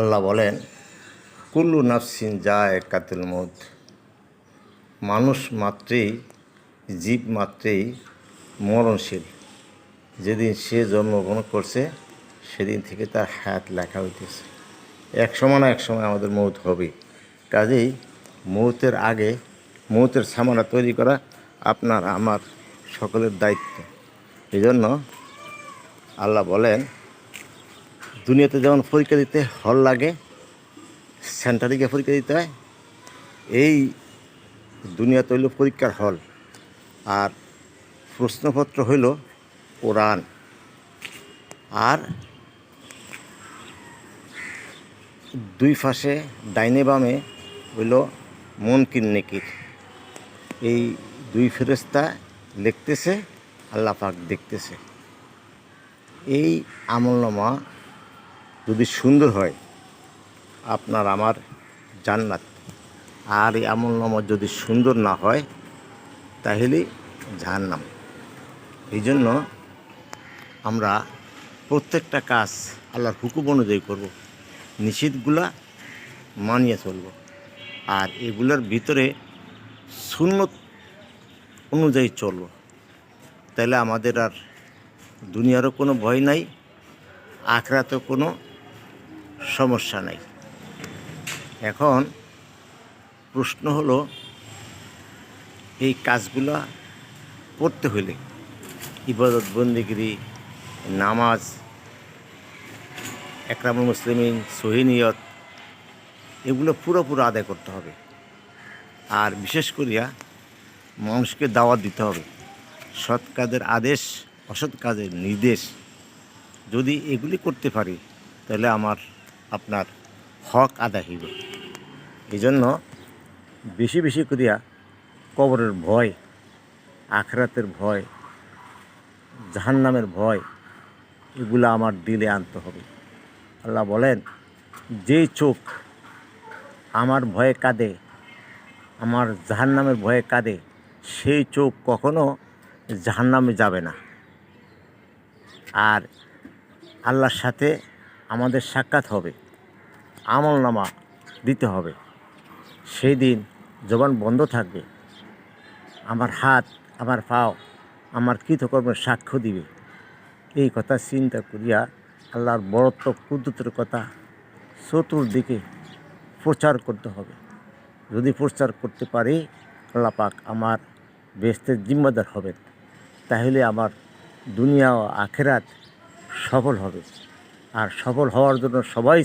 আল্লাহ বলেন, কুল্লু নাফসিন যা এক কাতুল মত মানুষ মাত্রেই, জীব মাত্রেই মরণশীল। যেদিন সে জন্মগ্রহণ করছে, সেদিন থেকে তার হায়াত লেখা হইতেছে। এক সময় না এক সময় আমাদের মৌত হবে কাজেই মৌতের আগে, মৌতের সামানা তৈরি করা আপনার, আমার সকলের দায়িত্ব। এই জন্য আল্লাহ বলেন দুনিয়াতে যেমন পরীক্ষা দিতে হল লাগে সেন্টারে গিয়ে পরীক্ষা দিতে হয়, এই দুনিয়াতে হইল পরীক্ষার হল। আর প্রশ্নপত্র হইল কোরআন। আর দুই পাশে ডাইনে বামে হইল মনকির নেকির। এই দুই ফেরেস্তা লিখতেছে, আল্লাহ পাক দেখতেছে। এই আমলনামা যদি সুন্দর হয়, আপনার আমার জান্নাত। আর এই আমলনামা যদি সুন্দর না হয়, তাহলে জাহান্নাম। এই জন্য আমরা প্রত্যেকটা কাজ আল্লাহর হুকুম অনুযায়ী করব। নিষেধগুলা মানিয়ে চলব। আর এগুলোর ভিতরে সুন্নত অনুযায়ী চলব। তাহলে আমাদের আর দুনিয়ারও কোনো ভয় নাই, আখরাতেও কোনো সমস্যা নাই। এখন প্রশ্ন হলো, এই কাজগুলা করতে হলে ইবাদত, বন্দিগিরি, নামাজ একরামুল মুসলিমিন সহিনিয়ত এগুলো পুরোপুরো আদায় করতে হবে। আর বিশেষ করিয়া মানুষকে দাওয়াত দিতে হবে। সৎ কাজের আদেশ, অসৎ কাজের নির্দেশ, যদি এগুলি করতে পারি, তাহলে আমার আপনার হক আদায় হইব। এই জন্য বেশি বেশি করিয়া কবরের ভয়, আখরাতের ভয়, জাহান্নামের ভয়, এগুলো আমার দিলে আনতে হবে। আল্লাহ বলেন যেই চোখ আমার ভয়ে কাঁদে, আমার জাহান্নামের ভয়ে কাঁদে, সেই চোখ কখনো জাহান্নামে যাবে না। আর আল্লাহর সাথে আমাদের সাক্ষাৎ হবে। আমল নামা দিতে হবে। সেই দিন জবান বন্ধ থাকবে। আমার হাত, আমার পাও, আমার কৃতকর্মের সাক্ষ্য দিবে। এই কথা চিন্তা করিয়া আল্লাহর বড়ত্ব কুদ্দুতের কথা চতুর্দিকে প্রচার করতে হবে। যদি প্রচার করতে পারি, আল্লাহ পাক আমার বেস্তের জিম্মাদার হবেন। তাহলে আমার দুনিয়া ও আখেরাত সফল হবে। আর সফল হওয়ার জন্য সবাই